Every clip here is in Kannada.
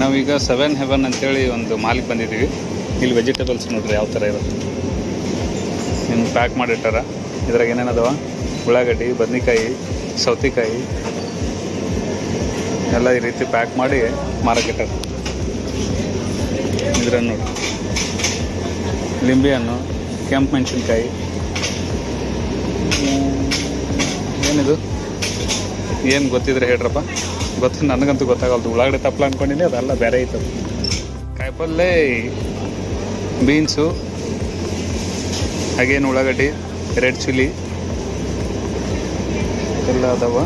ನಾವೀಗ ಸೆವೆನ್ ಹೆವೆನ್ ಅಂತೇಳಿ ಒಂದು ಮಾಲಿಗೆ ಬಂದಿದ್ದೀವಿ. ಇಲ್ಲಿ ವೆಜಿಟೇಬಲ್ಸ್ ನೋಡ್ರಿ ಯಾವ ಥರ ಇರುತ್ತೆ. ನಿಮ್ಗೆ ಪ್ಯಾಕ್ ಮಾಡಿಟ್ಟಾರ. ಇದ್ರಾಗ ಏನೇನದವ ಉಳ್ಳಾಗಡ್ಡಿ, ಬದ್ನಿಕಾಯಿ, ಸೌತೆಕಾಯಿ. ಎಲ್ಲ ಈ ರೀತಿ ಪ್ಯಾಕ್ ಮಾಡಿ ಮಾರಕ್ಕಿಟ್ಟಾರ ಇದ್ರಲ್ಲಿ ನೋಡಿ ಲಿಂಬೆ ಹಣ್ಣು, ಕೆಂಪು ಮೆಣಸಿನ್ಕಾಯಿ. ಏನಿದು? ಏನು ಗೊತ್ತಿದ್ರೆ ಹೇಳ್ರಪ್ಪ. ಗೊತ್ತು ನನಗಂತೂ ಗೊತ್ತಾಗಲ್ದು. ಉಳ್ಳಾಗಡೆ ತಪ್ಪಲ ಅನ್ಕೊಂಡಿನಿ, ಅದೆಲ್ಲ ಬೇರೆ ಇತ್ತು. ಕಾಯಿಪಲ್ಲೆ, ಬೀನ್ಸು, ಹಾಗೇನು ಉಳ್ಳಾಗಡ್ಡಿ, ರೆಡ್ ಚಿಲ್ಲಿ, ಎಲ್ಲ ಅದಾವ.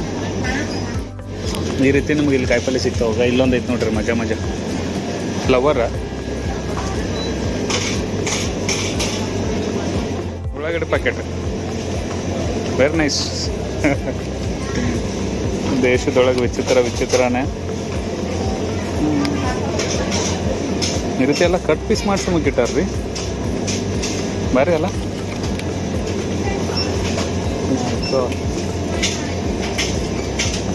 ಈ ರೀತಿ ನಮ್ಗೆ ಇಲ್ಲಿ ಕಾಯಿಪಲ್ಲೆ ಸಿಗ್ತಾವಾಗ ಇಲ್ಲೊಂದು ಐತೆ ನೋಡ್ರಿ ಮಜಾ ಮಜಾ. ಫ್ಲವರ ಉಳ್ಳಾಗಡ್ಡೆ ಪ್ಯಾಕೆಟ್ ವೆರಿ ನೈಸ್ ದೇಶದೊಳಗೆ ವಿಚಿತ್ರ, ವಿಚಿತ್ರನೇ. ಈ ರೀತಿ ಎಲ್ಲ ಕಟ್ ಪೀಸ್ ಮಾಡಿಸಿ ಮುಗಿಟ್ಟಾರ್ರಿ ಬೇರೆ ಅಲ್ಲ?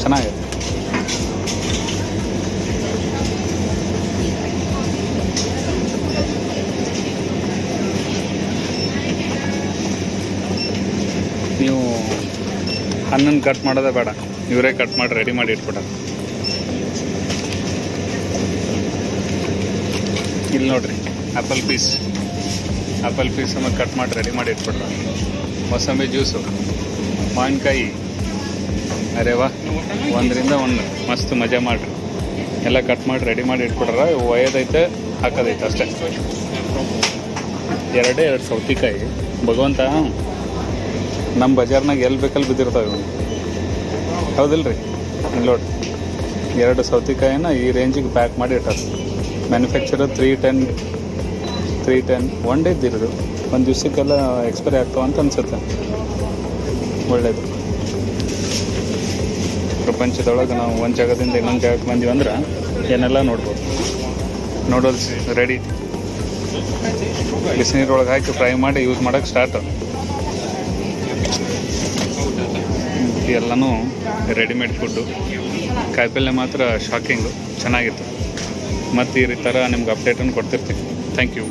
ಚೆನ್ನಾಗಿದೆ. ನೀವು ಹಣ್ಣನ್ನು ಕಟ್ ಮಾಡೋದೇ ಬೇಡ. ಇವರೇ ಕಟ್ ಮಾಡಿ ರೆಡಿ ಮಾಡಿ ಇಟ್ಬಿಟ್ಟಾರ. ಇಲ್ಲಿ ನೋಡ್ರಿ ಆ್ಯಪಲ್ ಪೀಸ್ ಆ್ಯಪಲ್ ಪೀಸನ್ನು ಕಟ್ ಮಾಡಿ ರೆಡಿ ಮಾಡಿ ಇಟ್ಬಿಟ್ರ ಮೊಸಂಬಿ ಜ್ಯೂಸು ಮಾವಿನಕಾಯಿ. ಅರೆ ವಾ, ಒಂದರಿಂದ ಒಂದು. ಮಸ್ತ್ ಮಜಾ ಮಾಡಿರಿ. ಎಲ್ಲ ಕಟ್ ಮಾಡಿ ರೆಡಿ ಮಾಡಿ ಇಟ್ಬಿಟ್ರ ಒಯ್ಯೋದೈತೆ, ಹಾಕೋದೈತೆ ಅಷ್ಟೇ. ಎರಡೇ, ಎರಡು ಸೌತಿಕಾಯಿ. ಭಗವಂತ ನಮ್ಮ ಬಜಾರ್ನಾಗ ಎಲ್ಲಿ ಬೇಕಲ್ಲಿ ಬಿದ್ದಿರ್ತಾವೆ ಹೌದಿಲ್ಲ ರೀ ನೋಡಿ, ಎರಡು ಸೌತೆಕಾಯಿನ ಈ ರೇಂಜಿಗೆ ಪ್ಯಾಕ್ ಮಾಡಿ ಇಟ್ಟಾರೆ. Manufacture three ten three ten one day ಇದ್ದಿರೋದು ಒಂದು ದಿವ್ಸಕ್ಕೆಲ್ಲ ಎಕ್ಸ್ಪೈರಿ ಆಗ್ತಾವ ಅಂತ ಅನ್ಸುತ್ತೆ. ಒಳ್ಳೆಯದು ಪ್ರಪಂಚದೊಳಗೆ ನಾವು ಒಂದು ಜಾಗದಿಂದ ಇನ್ನೊಂದು ಜಾಗಕ್ಕೆ ಬಂದೀವಿ ಅಂದ್ರೆ ಏನೆಲ್ಲ ನೋಡ್ಬೋದು. ನೋಡೋದು ರೆಡಿ ಬಿಸಿನೀರೊಳಗೆ ಹಾಕಿ ಫ್ರೈ ಮಾಡಿ ಯೂಸ್ ಮಾಡೋಕ್ಕೆ ಸ್ಟಾರ್ಟ್ ಎಲ್ಲನೂ ರೆಡಿಮೇಡ್ ಫುಡ್ಡು ಕಾಯಿಪಲ್ಲೆ ಮಾತ್ರ ಶಾಕಿಂಗು ಚೆನ್ನಾಗಿತ್ತು. ಮತ್ತು ಈ ಥರ ನಿಮ್ಗೆ ಅಪ್ಡೇಟನ್ನು ಕೊಡ್ತಿರ್ತೀನಿ. Thank you